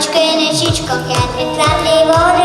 Очки, нічічко, я відправлю воду.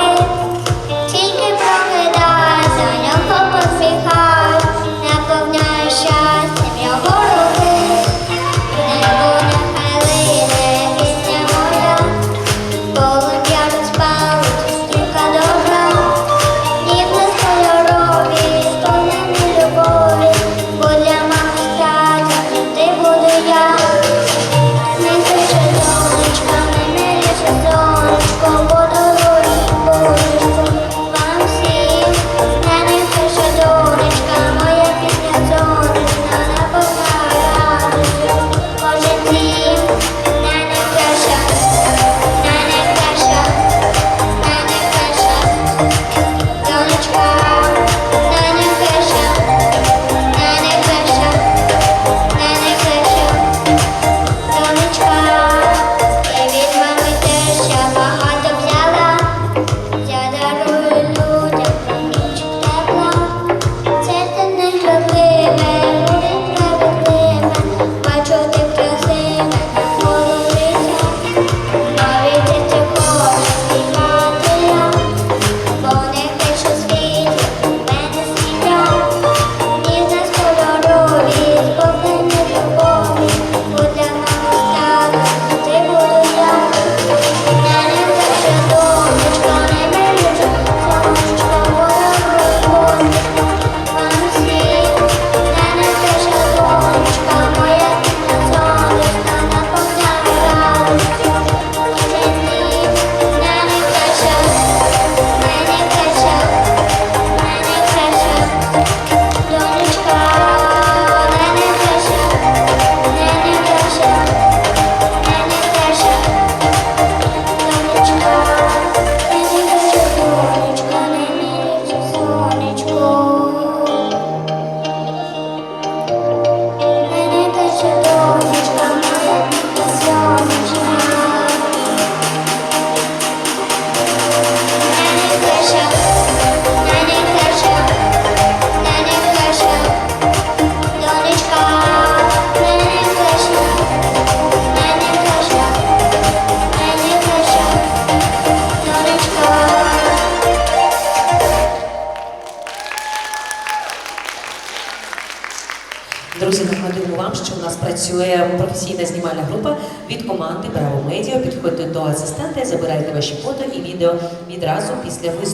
Друзі, нагадую вам, що у нас працює професійна знімальна група від команди Браво Медіа. Підходьте до асистента, забирайте ваші фото і відео відразу після виступу.